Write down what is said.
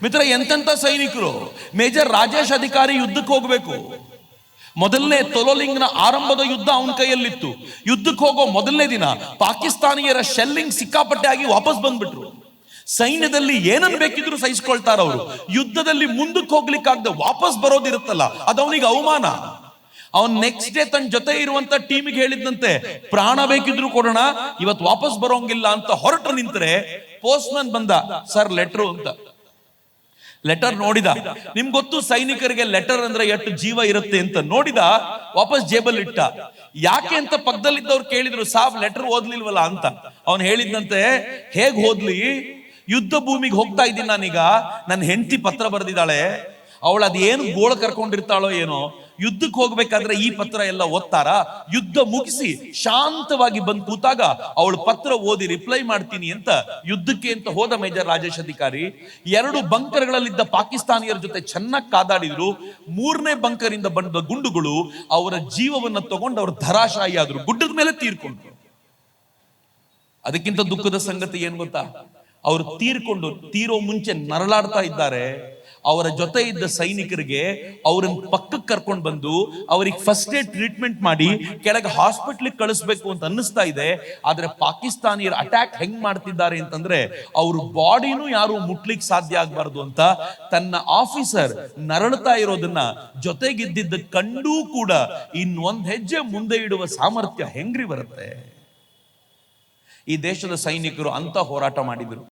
ಮಿತ್ರ, ಎಂತೆಂಥ ಸೈನಿಕರು? ಮೇಜರ್ ರಾಜೇಶ್ ಅಧಿಕಾರಿ ಯುದ್ಧಕ್ಕೆ ಹೋಗಬೇಕು. ಮೊದಲನೇ ತೊಲೋಲಿಂಗ್ನ ಆರಂಭದ ಯುದ್ಧ ಅವನ ಕೈಯಲ್ಲಿತ್ತು. ಯುದ್ಧಕ್ಕೆ ಹೋಗೋ ಮೊದಲನೇ ದಿನ ಪಾಕಿಸ್ತಾನಿಯರ ಶೆಲ್ಲಿಂಗ್ ಸಿಕ್ಕಾಪಟ್ಟೆ ಆಗಿ ವಾಪಸ್ ಬಂದ್ಬಿಟ್ರು. ಸೈನ್ಯದಲ್ಲಿ ಏನನ್ ಬೇಕಿದ್ರು ಸಹಿಸ್ಕೊಳ್ತಾರ ಅವರು. ಯುದ್ಧದಲ್ಲಿ ಮುಂದಕ್ಕೆ ಹೋಗ್ಲಿಕ್ಕಾಗದೆ ವಾಪಸ್ ಬರೋದಿರುತ್ತಲ್ಲ, ಅದು ಅವನಿಗೆ ಅವಮಾನ. ಅವನ್ ನೆಕ್ಸ್ಟ್ ಡೇ ತನ್ನ ಜೊತೆ ಇರುವಂತ ಟೀಮಿಗೆ ಹೇಳಿದಂತೆ ಪ್ರಾಣ ಬೇಕಿದ್ರು ಕೊಡೋಣ ಇವತ್ತು ವಾಪಸ್ ಬರೋಂಗಿಲ್ಲ ಅಂತ ಹೊರಟು ನಿಂತರೆ ಪೋಸ್ಟ್ಮನ್ ಬಂದ ಸರ್ ಲೆಟ್ರು ಅಂತ. ಲೆಟರ್ ನೋಡಿದ. ನಿಮ್ ಗೊತ್ತು ಸೈನಿಕರಿಗೆ ಲೆಟರ್ ಅಂದ್ರೆ ಎಷ್ಟು ಜೀವ ಇರುತ್ತೆ ಅಂತ ನೋಡಿದ ವಾಪಸ್ ಜೇಬಲ್ ಇಟ್ಟ. ಯಾಕೆ ಅಂತ ಪಕ್ಕದಲ್ಲಿದ್ದವ್ರು ಕೇಳಿದ್ರು ಸಾಬ್ ಲೆಟರ್ ಓದ್ಲಿಲ್ವಲ್ಲ ಅಂತ. ಅವನ್ ಹೇಳಿದ್ನಂತೆ ಹೇಗ್ ಓದ್ಲಿ? ಯುದ್ಧ ಭೂಮಿಗೆ ಹೋಗ್ತಾ ಇದ್ದೀನಿ ನಾನೀಗ. ನನ್ನ ಹೆಂಡತಿ ಪತ್ರ ಬರೆದಿದ್ದಾಳೆ. ಅವಳು ಅದೇನು ಗೋಳ ಕರ್ಕೊಂಡಿರ್ತಾಳೋ ಏನೋ. ಯುದ್ಧಕ್ಕೆ ಹೋಗ್ಬೇಕಾದ್ರೆ ಈ ಪತ್ರ ಎಲ್ಲ ಓದ್ತಾರ? ಯುದ್ಧ ಮುಗಿಸಿ ಶಾಂತವಾಗಿ ಬಂದು ಕೂತಾಗ ಅವಳು ಪತ್ರ ಓದಿ ರಿಪ್ಲೈ ಮಾಡ್ತೀನಿ ಅಂತ ಯುದ್ಧಕ್ಕೆ ಅಂತ ಹೋದ ಮೇಜರ್ ರಾಜೇಶ್ ಅಧಿಕಾರಿ, ಎರಡು ಬಂಕರ್ಗಳಲ್ಲಿದ್ದ ಪಾಕಿಸ್ತಾನಿಯರ ಜೊತೆ ಚೆನ್ನಾಗಿ ಕಾದಾಡಿದ್ರು. ಮೂರನೇ ಬಂಕರ್ ಇಂದ ಬಂದ ಗುಂಡುಗಳು ಅವರ ಜೀವವನ್ನ ತಗೊಂಡು ಅವರು ಧರಾಶಾಯಿ ಆದ್ರು. ಗುಡ್ಡದ ಮೇಲೆ ತೀರ್ಕೊಂಡ್ರು. ಅದಕ್ಕಿಂತ ದುಃಖದ ಸಂಗತಿ ಏನ್ ಗೊತ್ತಾ? ಅವರು ತೀರ್ಕೊಂಡು ತೀರೋ ಮುಂಚೆ ನರಳಾಡ್ತಾ ಇದ್ದಾರೆ. ಅವರ ಜೊತೆ ಇದ್ದ ಸೈನಿಕರಿಗೆ ಅವ್ರನ್ನ ಪಕ್ಕಕ್ಕೆ ಕರ್ಕೊಂಡು ಬಂದು ಅವ್ರಿಗೆ ಫಸ್ಟ್ ಏಡ್ ಟ್ರೀಟ್ಮೆಂಟ್ ಮಾಡಿ ಕೆಳಗೆ ಹಾಸ್ಪಿಟ್ಲಿಗೆ ಕಳಿಸ್ಬೇಕು ಅಂತ ಅನ್ನಿಸ್ತಾ ಇದೆ. ಆದ್ರೆ ಪಾಕಿಸ್ತಾನಿಯರ ಅಟ್ಯಾಕ್ ಹೆಂಗ್ ಮಾಡ್ತಿದ್ದಾರೆ ಅಂತಂದ್ರೆ ಅವ್ರ ಬಾಡಿನೂ ಯಾರು ಮುಟ್ಲಿಕ್ಕೆ ಸಾಧ್ಯ ಆಗ್ಬಾರ್ದು ಅಂತ ತನ್ನ ಆಫೀಸರ್ ನರಳ್ತಾ ಇರೋದನ್ನ ಜೊತೆಗಿದ್ದಿದ್ದ ಕಂಡೂ ಕೂಡ ಇನ್ನೊಂದ್ ಹೆಜ್ಜೆ ಮುಂದೆ ಇಡುವ ಸಾಮರ್ಥ್ಯ ಹೆಂಗ್ರಿ ಬರುತ್ತೆ? ಈ ದೇಶದ ಸೈನಿಕರು ಅಂತ ಹೋರಾಟ ಮಾಡಿದರು.